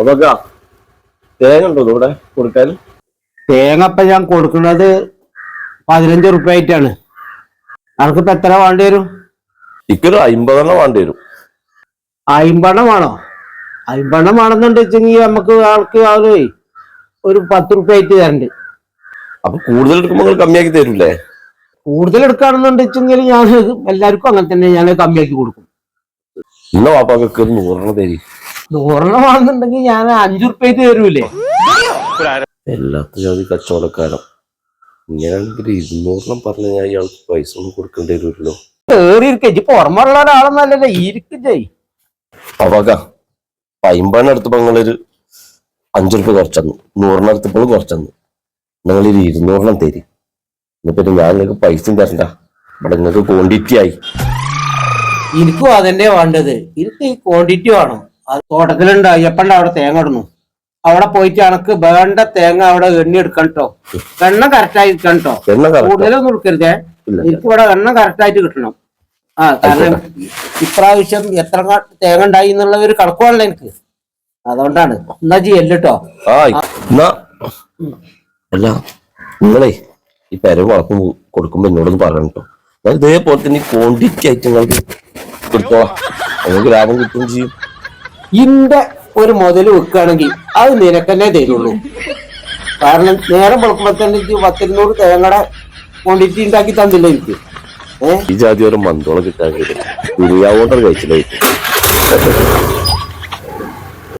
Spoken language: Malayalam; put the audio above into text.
അതൊക്കെ തേങ്ങ ഉണ്ടോ ഇവിടെ കൊടുക്കാൻ? തേങ്ങ ഇപ്പൊ ഞാൻ കൊടുക്കുന്നത് പതിനഞ്ച് റുപ്യ ആയിട്ടാണ് അനക്കിപ്പോ എത്ര വേണ്ടി വരും? ഇക്കൊരു അമ്പതെണ്ണം വേണ്ടി വരും. അയിമ്പെണ്ണം വേണോ? അയിമ്പെണ്ണം വേണമെന്നുണ്ടെച്ചെങ്കിൽ നമുക്ക് ആൾക്ക് ആൾ ഒരു പത്ത് റുപ്യ ആയിട്ട് തരണ്ട്. അപ്പൊ കൂടുതൽ എടുക്കുമ്പോൾ കമ്മിയാക്കി തരൂലേ കൂടുതൽ എടുക്കുകയാണെന്നുണ്ടെച്ചെങ്കിൽ ഞാൻ എല്ലാവർക്കും അങ്ങനെ തന്നെ ഞാൻ കമ്മിയാക്കി കൊടുക്കും. ഇന്ന നൂറെണ്ണം തരി. നൂറെണ്ണം ഞാൻ അഞ്ചു റുപ്യ തരൂലേ എല്ലാത്ത ജാതി കച്ചവടക്കാരൻ. ഇങ്ങനെയാണെങ്കിൽ ഇരുന്നൂറെണ്ണം പറഞ്ഞു ഞാൻ ഇയാൾക്ക് പൈസ ഒന്നും കൊടുക്കേണ്ടി വരുമല്ലോ. കേറി ഇപ്പൊ പുറമുള്ള ഒരാളെന്നല്ലല്ലോ ഇരിക്കേ അവക അമ്പതെണ്ണം എടുത്തപ്പോ നിങ്ങളൊരു അഞ്ചു റുപ്യ കുറച്ചു നൂറെണ്ണം കുറച്ചന്നു. നിങ്ങളൊരു ഇരുന്നൂറെണ്ണം തരി. എന്നിട്ട് ഞാൻ നിങ്ങൾക്ക് പൈസയും തരണ്ട. ഇവിടെ നിങ്ങൾക്ക് ക്വാണ്ടിറ്റി ആയി. എനിക്കും അതന്നെ വേണ്ടത്. എനിക്ക് ഈ ക്വാണ്ടിറ്റി വേണം. അത് തോട്ടത്തിലുണ്ട് അയ്യപ്പണ്ട അവിടെ തേങ്ങ ഇടുന്നു? അവിടെ പോയിട്ട് അനക്ക് വേണ്ട തേങ്ങ അവിടെ എണ്ണി എടുക്കണം കേട്ടോ എണ്ണ കറക്റ്റായി എടുക്കണം കേട്ടോ എണ്ണ കൂടുതലൊന്നും എടുക്കരുതേ ഇല്ല. എനിക്ക് ഇവിടെ എണ്ണ കറക്റ്റായിട്ട് കിട്ടണം. ആ കാരണം ഇപ്രാവശ്യം എത്ര ക- തേങ്ങ ഉണ്ടായി എന്നുള്ള ഒരു കണക്കുവാണല്ലോ എനിക്ക്. അതുകൊണ്ടാണ്. എന്നാ ചെയ്യല്ലോ ആ എന്നാ. അല്ല നിങ്ങളെ ഈ പെരവ് വളക്കും കൊടുക്കുമ്പോ എന്നോടൊന്ന് പറയണം കേട്ടോ ഞാൻ ഇതേപോലെ തന്നെ ക്വാണ്ടിറ്റി ഐറ്റങ്ങൾക്ക് കൊടുത്തോളാം നിങ്ങൾക്ക് ലാഭം കിട്ടുകയും ചെയ്യും. ഇന്റെ ഒരു മുതൽ വെക്കുകയാണെങ്കിൽ അത് നിനക്കന്നെ തരുള്ളൂ. കാരണം നേരം വെളുക്കുമ്പോ തന്നെ എനിക്ക് പത്തിരുന്നൂറ് തേങ്ങയുടെ ക്വാണ്ടിറ്റി ഉണ്ടാക്കി തന്നില്ല എനിക്ക്? ഈ ജാതി ഒരു മന്തോളം കിട്ടാൻ കഴിയും ഗുരുയാവോട്ടർ കഴിച്ചില്ലായിരിക്കും